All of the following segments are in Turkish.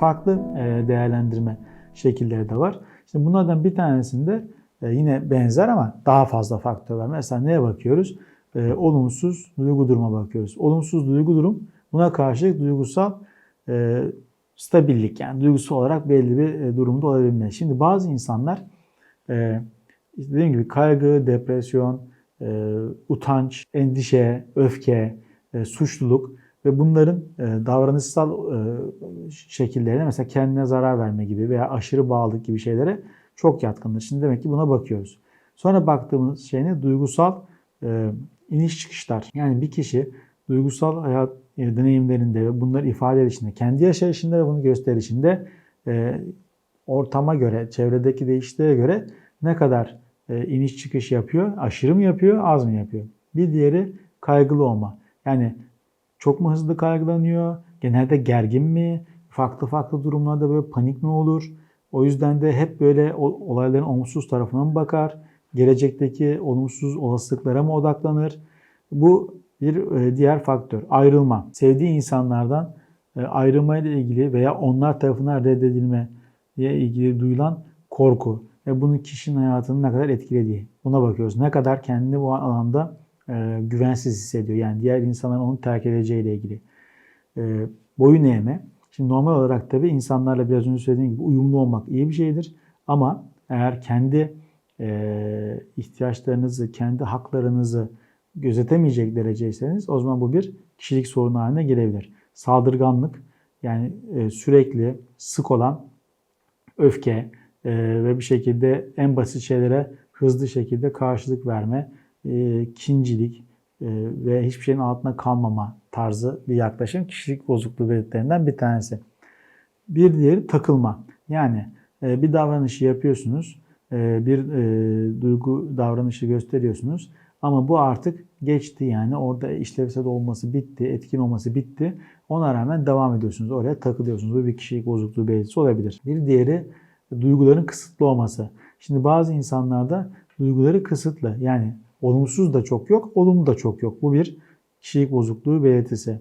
farklı e, değerlendirme şekilleri de var. Şimdi bunlardan bir tanesinde e, yine benzer ama daha fazla faktör var. Mesela neye bakıyoruz? E, olumsuz duygu duruma bakıyoruz. Olumsuz duygu durum buna karşılık duygusal stabillik yani duygusal olarak belli bir durumda olabilme. Şimdi bazı insanlar dediğim gibi kaygı, depresyon, utanç, endişe, öfke, suçluluk ve bunların e, davranışsal e, şekillerine mesela kendine zarar verme gibi veya aşırı bağlılık gibi şeylere çok yatkındır. Şimdi demek ki buna bakıyoruz. Sonra baktığımız şey ne? Duygusal e, iniş çıkışlar. Yani bir kişi duygusal hayat deneyimlerinde ve bunları ifade edişinde, kendi yaşayışında ve bunu gösterişinde ortama göre, çevredeki değişikliğe göre ne kadar iniş çıkış yapıyor, aşırı mı yapıyor, az mı yapıyor? Bir diğeri kaygılı olma. Yani çok mu hızlı kaygılanıyor, genelde gergin mi, farklı farklı durumlarda böyle panik mi olur? O yüzden de hep böyle olayların olumsuz tarafına mı bakar? Gelecekteki olumsuz olasılıklara mı odaklanır? Bu bir e, diğer faktör. Ayrılma. Sevdiği insanlardan e, ayrılmayla ilgili veya onlar tarafından reddedilmeye ilgili duyulan korku ve bunun kişinin hayatını ne kadar etkilediği. Buna bakıyoruz. Ne kadar kendini bu alanda e, güvensiz hissediyor. Yani diğer insanların onu terk edeceğiyle ilgili. Boyun eğme. Şimdi normal olarak tabii insanlarla biraz önce söylediğim gibi uyumlu olmak iyi bir şeydir. Ama eğer kendi ihtiyaçlarınızı, kendi haklarınızı gözetemeyecek dereceyseniz o zaman bu bir kişilik sorunu haline gelebilir. Saldırganlık yani e, sürekli sık olan öfke e, ve bir şekilde en basit şeylere hızlı şekilde karşılık verme, e, kincilik ve hiçbir şeyin altında kalmama tarzı bir yaklaşım kişilik bozukluğu belirtilerinden bir tanesi. Bir diğeri takılma. Yani bir davranışı yapıyorsunuz, bir duygu davranışı gösteriyorsunuz ama bu artık geçti yani orada işlevsel olması bitti, etkin olması bitti. Ona rağmen devam ediyorsunuz. Oraya takılıyorsunuz. Bu bir kişilik bozukluğu belirtisi olabilir. Bir diğeri duyguların kısıtlı olması. Şimdi bazı insanlarda duyguları kısıtlı. Yani olumsuz da çok yok, olumlu da çok yok. Bu bir kişilik bozukluğu belirtisi.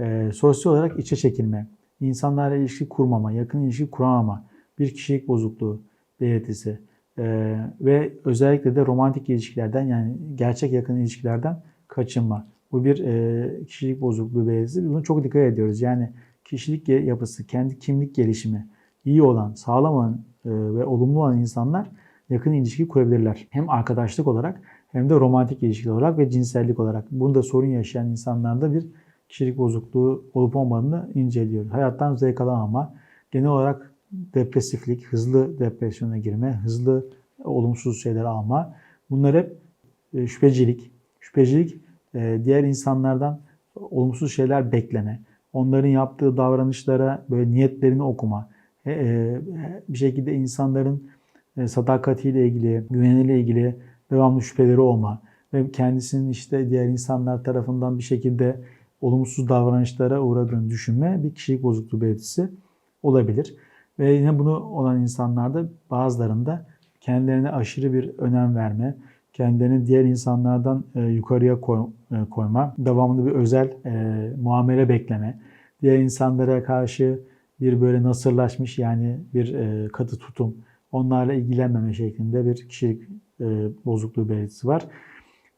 Ee, sosyal olarak içe çekilme, insanlarla ilişki kurmama, yakın ilişki kuramama bir kişilik bozukluğu belirtisi. Ee, ve özellikle de romantik ilişkilerden yani gerçek yakın ilişkilerden kaçınma. Bu bir e, kişilik bozukluğu belirtisi. Bunu çok dikkat ediyoruz. Yani kişilik yapısı, kendi kimlik gelişimi iyi olan, sağlam olan e, ve olumlu olan insanlar yakın ilişki kurabilirler. Hem arkadaşlık olarak hem de romantik ilişki olarak ve cinsellik olarak. Bunda sorun yaşayan insanlarda bir kişilik bozukluğu olup olmadığını inceliyoruz. Hayattan zevk alamama, genel olarak depresiflik, hızlı depresyona girme, hızlı olumsuz şeyler alma. Bunlar hep e, şüphecilik. Şüphecilik e, diğer insanlardan olumsuz şeyler bekleme. Onların yaptığı davranışlara böyle niyetlerini okuma. E, bir şekilde insanların sadakatiyle ilgili, güveniyle ilgili devamlı şüpheleri olma ve kendisinin işte diğer insanlar tarafından bir şekilde olumsuz davranışlara uğradığını düşünme bir kişilik bozukluğu belirtisi olabilir. Ve yine bunu olan insanlarda bazılarında kendilerine aşırı bir önem verme, kendilerini diğer insanlardan e, yukarıya e, koyma, devamlı bir özel e, muamele bekleme, diğer insanlara karşı bir böyle nasırlaşmış yani bir katı tutum, onlarla ilgilenmeme şeklinde bir kişilik e, bozukluğu belirtisi var.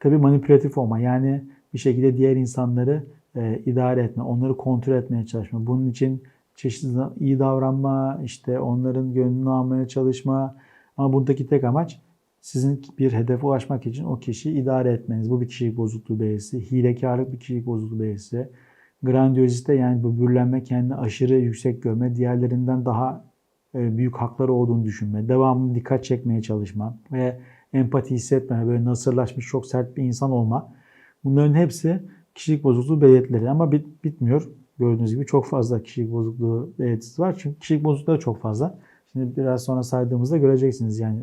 Tabi manipülatif olma yani bir şekilde diğer insanları e, idare etme, onları kontrol etmeye çalışma. Bunun için çeşitli iyi davranma, işte onların gönlünü almaya çalışma. Ama buradaki tek amaç sizin bir hedefe ulaşmak için o kişiyi idare etmeniz. Bu bir kişilik bozukluğu belirtisi. Hilekarlık bir kişilik bozukluğu belirtisi. Grandiozite yani bu bürlenme, kendini aşırı yüksek görme, diğerlerinden daha e, büyük hakları olduğunu düşünme, devamlı dikkat çekmeye çalışma ve empati hissetme, böyle nasırlaşmış çok sert bir insan olma. Bunların hepsi kişilik bozukluğu belirtileri ama bit, bitmiyor. Gördüğünüz gibi çok fazla kişilik bozukluğu belirtisi var. Çünkü kişilik bozukluğu çok fazla. Şimdi biraz sonra saydığımızda göreceksiniz yani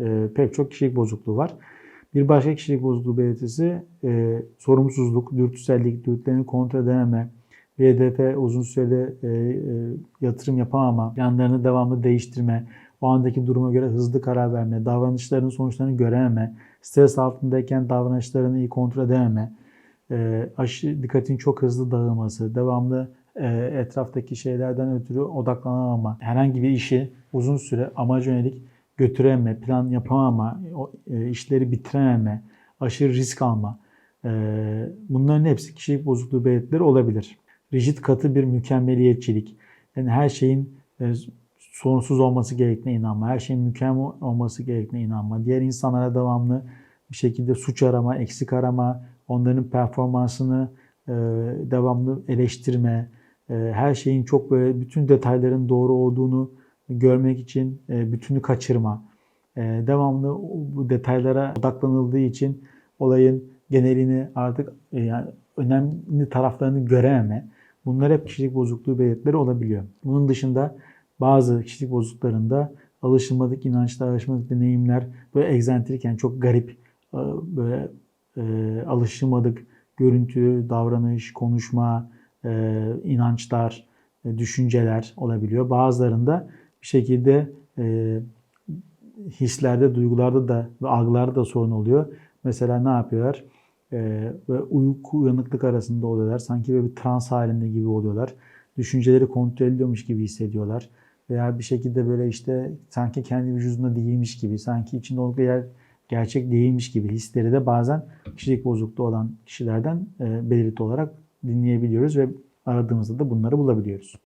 e, pek çok kişilik bozukluğu var. Bir başka kişilik bozukluğu belirtisi e, sorumsuzluk, dürtüsellik, dürtülerini kontrol edememe, VDP uzun süreli e, e, yatırım yapamama, yanlarını devamlı değiştirme, o andaki duruma göre hızlı karar verme, davranışlarının sonuçlarını görememe, stres altındayken davranışlarını iyi kontrol edememe, e, aşı dikkatin çok hızlı dağılması, devamlı e, etraftaki şeylerden ötürü odaklanamama, herhangi bir işi uzun süre amaca yönelik götürememe, plan yapamama, e, işleri bitirememe, aşırı risk alma. bunların hepsi kişilik bozukluğu belirtileri olabilir. Rigid katı bir mükemmeliyetçilik. Yani her şeyin sorunsuz olması gerektiğine inanma, her şeyin mükemmel olması gerektiğine inanma, diğer insanlara devamlı bir şekilde suç arama, eksik arama, onların performansını e, devamlı eleştirme, e, her şeyin çok böyle bütün detayların doğru olduğunu görmek için e, bütünü kaçırma, devamlı bu detaylara odaklanıldığı için olayın genelini artık yani önemli taraflarını görememe, bunlar hep kişilik bozukluğu belirtileri olabiliyor. Bunun dışında bazı kişilik bozukluklarında alışılmadık inançlar, alışılmadık deneyimler, böyle egzantrik yani çok garip, e, böyle e, alışılmadık görüntü, davranış, konuşma, e, inançlar, düşünceler olabiliyor. Bazılarında bir şekilde hislerde, duygularda da ve algılarda da sorun oluyor. Mesela ne yapıyorlar? E, böyle uyku uyanıklık arasında oluyorlar. Sanki böyle bir trans halinde gibi oluyorlar. Düşünceleri kontrol ediyormuş gibi hissediyorlar. Veya bir şekilde böyle işte sanki kendi vücudunda değilmiş gibi, sanki içinde oldukları yer gerçek değilmiş gibi hisleri de bazen kişilik bozukluğu olan kişilerden e, belirti olarak dinleyebiliyoruz ve aradığımızda da bunları bulabiliyoruz.